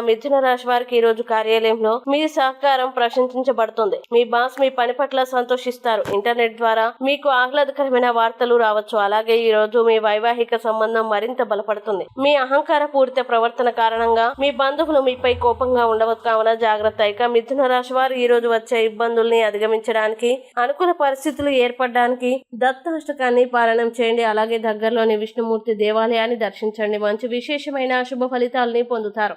మిథున రాశి వారికి ఈ రోజు కార్యాలయంలో మీ సహకారం ప్రశంసించబడుతుంది. మీ బాస్ మీ పని పట్ల సంతోషిస్తారు. ఇంటర్నెట్ ద్వారా మీకు ఆహ్లాదకరమైన వార్తలు రావచ్చు. అలాగే ఈ రోజు మీ వైవాహిక సంబంధం మరింత బలపడుతుంది. మీ అహంకార పూరిత ప్రవర్తన కారణంగా మీ బంధువులు మీపై కోపంగా ఉండవచ్చు కావున జాగ్రత్త. ఇక మిథున రాశి వారు ఈ రోజు వచ్చే ఇబ్బందుల్ని అధిగమించడానికి అనుకూల పరిస్థితులు ఏర్పడడానికి దత్తాష్టకాన్ని పాలనం చేయండి. అలాగే దగ్గరలోని విష్ణుమూర్తి దేవాలయాన్ని దర్శించండి. మంచి విశేషమైన శుభ ఫలితాలని పొందుతారు.